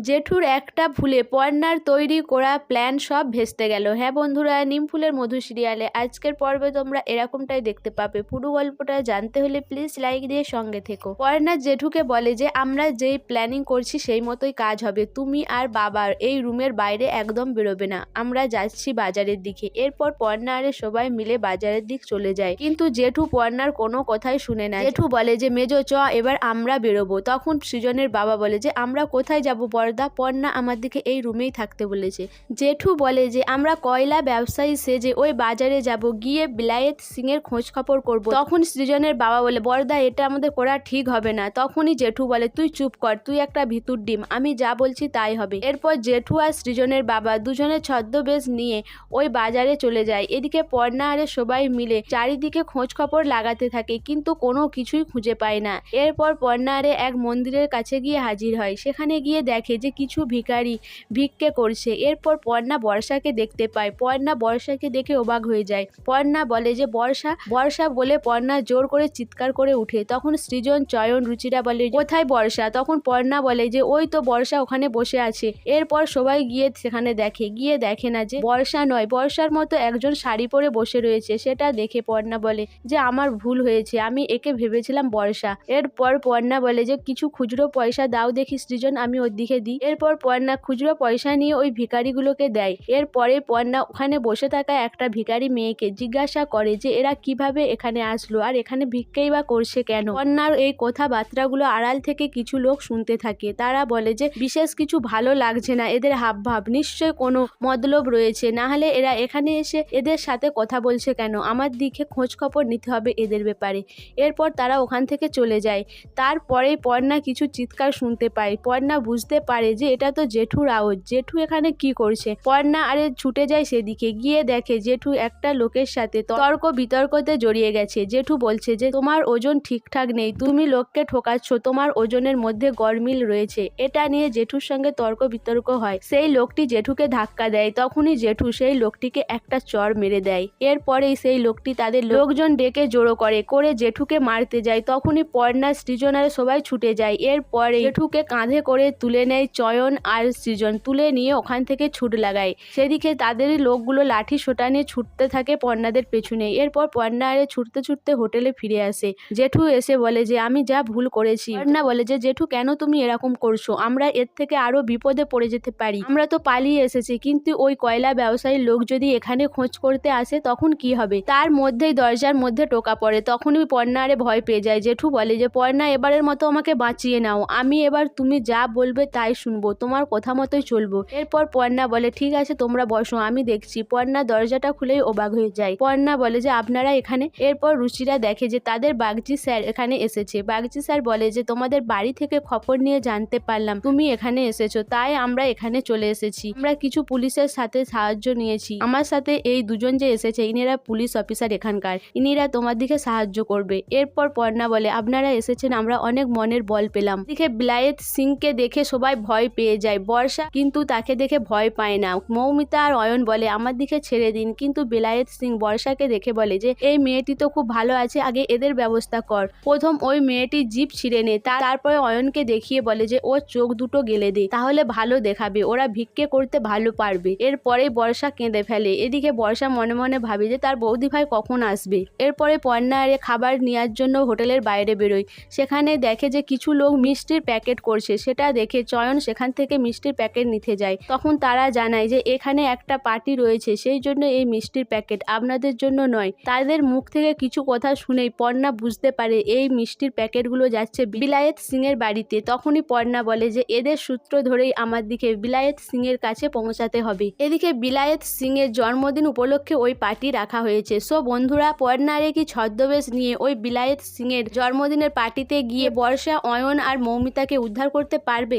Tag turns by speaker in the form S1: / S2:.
S1: জেঠুর একটা ভুলে পর্নার তৈরি করা প্ল্যান সব ভেস্তে গেল। হ্যাঁ বন্ধুরা নিমফুলের মধু সিরিয়ালে আজকের পর্বে তোমরা এরকমটাই দেখতে পাবে। পুরো গল্পটা জানতে হলে প্লিজ লাইক দিয়ে সঙ্গে থেকো। পর্নার জেঠুকে বলে যে, আমরা যেই প্ল্যানিং করছি সেই মতোই কাজ হবে। তুমি আর বাবার এই রুমের বাইরে একদম বেরোবে না। আমরা যাচ্ছি বাজারের দিকে। এরপর পর্ণা আরে সবাই মিলে বাজারের দিক চলে যায়। কিন্তু জেঠু পর্ণার কোনো কথাই শুনে না। জেঠু বলে যে, মেজো, চ, এবার আমরা বেরোবো। তখন সৃজনের বাবা বলে যে, আমরা কোথায় যাব বর্দা পর্ণা আমার দিকে এই রুমেই থাকতে বলেছে। জেঠু বলে যে, আমরা কয়লা ব্যবসায়ী সেজে ওই বাজারে যাব, গিয়ে বিলায়েত সিং এর খোঁজ খবর করব। তখন সৃজনের বাবা বলে, বর্দা, এটা আমাদের করা ঠিক হবে না। তখনই জেঠু বলে, তুই চুপ কর, তুই একটা ভিতুর ডিম, আমি যা বলছি তাই হবে। এরপর জেঠু আর সৃজনের বাবা দুজনে ছদ্মবেশ নিয়ে ওই বাজারে চলে যায়। এদিকে পর্ণা আরে সবাই মিলে চারিদিকে খোঁজ খবর লাগাতে থাকে, কিন্তু কোনো কিছুই খুঁজে পায় না। এরপর পর্ণা আরে এক মন্দিরের কাছে গিয়ে হাজির হয়। সেখানে গিয়ে দেখে যে কিছু ভিখারি ভিক্ষে করছে। এরপর পর্ণা বর্ষাকে দেখতে পায়। পর্ণা বর্ষাকে দেখে অবাক হয়ে যায়। পর্ণা বলে যে, বর্ষা বর্ষা বলে পর্ণা জোর করে চিৎকার করে উঠে। তখন সৃজন, চয়ন, রুচিরা বলে, কোথায় বর্ষা? তখন পর্ণা বলে যে, ওই তো বর্ষা ওখানে বসে আছে। এরপর সবাই গিয়ে সেখানে দেখে। গিয়ে দেখে না যে, বর্ষা নয়, বর্ষার মতো একজন শাড়ি পরে বসে রয়েছে। সেটা দেখে পর্ণা বলে যে, আমার ভুল হয়েছে। আমি একে ভেবেছিলাম বর্ষা। এরপর পর্ণা বলে যে, কিছু খুচরো পয়সা দাও দেখি সৃজন, আমি ওর দিকে দিই। এরপর পর্ণা খুচরো পয়সা নিয়ে ওই ভিখারিগুলোকে দেয়। এরপরে পর্ণা ওখানে বসে থাকা একটা ভিখারি মেয়েকে জিজ্ঞাসা করে যে, এরা কীভাবে এখানে আসলো? আর এখানে ভিক্ষেই বা করছে কেন? পর্ণার এই কথাবার্তাগুলো আড়াল থেকে কিছু লোক শুনতে থাকে। তারা বলে যে, বিশেষ কিছু ভালো লাগছে না। এদের হাবভাব। নিশ্চয় কোনো মতলব রয়েছে। না হলে এরা এখানে এসে এদের সাথে কথা বলছে কেন? আমার দিকে খোঁজ খবর নিতে হবে এদের ব্যাপারে। এরপর তারা ওখান থেকে চলে যায়। তারপরে পর্ণা কিছু চিৎকার শুনতে পায়। পর্ণা বুঝতে পারে যে এটা তো জেঠুর আওয়াজ। জেঠু এখানে কি করছে? পর্ণা আরে ছুটে যায় সেদিকে। গিয়ে দেখে জেঠু একটা লোকের সাথে তর্ক বিতর্কতে জড়িয়ে গেছে। জেঠু বলছে যে, তোমার ওজন ঠিকঠাক নেই। তুমি লোককে ঠোকাচ্ছ। তোমার ওজনের মধ্যে গরমিল রয়েছে। এটা নিয়ে জেঠুর সঙ্গে তর্ক বিতর্ক হয়। সেই লোকটি জেঠুকে ধাক্কা দেয়। তখনই জেঠু সেই লোকটিকে একটা চর মেরে দেয়। এরপরেই সেই লোকটি তাদের লোকজন ডেকে জড়ো করে। করে জেঠুকে মারতে যায়। তখনই পর্ণা সৃজনারে সবাই ছুটে যায়। এরপরে জেঠুকে কাঁধে করে তুলে নেয়। চয়ন আর সৃজন তুলে নিয়ে ওখান থেকে ছুট লাগায়। সেদিকে তাদেরই লোকগুলো লাঠি সোটা নিয়ে ছুটতে থাকে পর্ণাদের পেছনে। এরপর পর্ণা আরে ছুটতে ছুটতে হোটেলে ফিরে আসে। জেঠু এসে বলে যে, আমি যা ভুল করেছি। পর্ণা বলে যে, জেঠু, কেন তুমি এরকম করছ? আমরা এর থেকে আরও বিপদে পড়ে যেতে পারি। আমরা তো পালিয়ে এসেছি, কিন্তু ওই কয়লা ব্যবসায়ীর লোক যদি এখানে খোঁজ করতে আসে, তখন কি হবে? তার মধ্যেই দরজার মধ্যে টোকা পড়ে। তখনই পর্ণা আরে ভয় পেয়ে যায়। জেঠু বলে যে, পর্ণা, এবারের মতো আমাকে বাঁচিয়ে নাও। আমি এবার তুমি যা বলবে তাই শুনব, তোমার কথা মতোই চলবো। এরপর পর্ণা বলে, ঠিক আছে, তোমরা বসো, আমি দেখছি। পর্ণা দরজাটা খুলেই অবাক হয়ে যায়। পর্ণা বলে, যে আপনারা এখানে? এরপর রুচিরা দেখে যে, তাদের বাগজি স্যার এখানে এসেছে। বাগজি স্যার বলে, যে, তোমাদের বাড়ি থেকে খবর নিয়ে জানতে পারলাম। তুমি এখানে এসেছ, তাই আমরা এখানে চলে এসেছি। আমরা কিছু পুলিশের সাথে সাহায্য নিয়েছি। আমার সাথে এই দুজন যে এসেছে, ইনিরা পুলিশ অফিসার এখানকার। ইনিরা তোমার দিকে সাহায্য করবে। এরপর পর্ণা বলে, আপনারা এসেছেন, আমরা অনেক মনের বল পেলাম। দিকে বিলায়েত সিংকে দেখে সবাই ভয় পেয়ে যায়। বর্ষা কিন্তু তাকে দেখে ভয় পায় না। মৌমিতা আর অয়ন বলে, আমার দিকে ছেড়ে দিন। কিন্তু বিলায়েত সিং বর্ষাকে দেখে বলে যে, এই মেয়েটি তো খুব ভালো আছে, আগে এদের ব্যবস্থা কর। প্রথম ওই মেয়েটি জিপ ছিঁড়ে নে তারপরে অয়নকে দেখিয়ে বলে যে, ওর চোখ দুটো গেলে দে, তাহলে ভালো দেখাবে, ওরা ভিক্ষে করতে ভালো পারবে। এরপরে বর্ষা কেঁদে ফেলে। এদিকে বর্ষা মনে মনে ভাবে যে, তার বৌদি ভাই কখন আসবে? এরপরে পর্ণা আরে খাবার নেওয়ার জন্য হোটেলের বাইরে বেরোয়। সেখানে দেখে যে, কিছু লোক মিষ্টির প্যাকেট করছে। সেটা দেখে চয়ন সেখান থেকে মিষ্টির প্যাকেট নিতে যায়। তখন তারা জানায় যে, এখানে একটা পার্টি রয়েছে, সেই জন্য এই মিষ্টির প্যাকেট আপনাদের জন্য নয়। তাদের মুখ থেকে কিছু কথা শুনেই পর্ণা বুঝতে পারে এই মিষ্টির প্যাকেটগুলো যাচ্ছে বিলায়েত সিং এর বাড়িতে। তখনই পর্ণা বলে যে, এদের সূত্র ধরেই আমার দিকে বিলায়েত সিং এর কাছে পৌঁছাতে হবে। এদিকে বিলায়েত সিং এর জন্মদিন উপলক্ষে ওই পার্টি রাখা হয়েছে। সো বন্ধুরা, পর্ণারে কি ছদ্মবেশ নিয়ে ওই বিলায়েত সিং এর জন্মদিনের পার্টিতে গিয়ে বর্ষা, অয়ন আর মৌমিতাকে উদ্ধার করতে পারবে?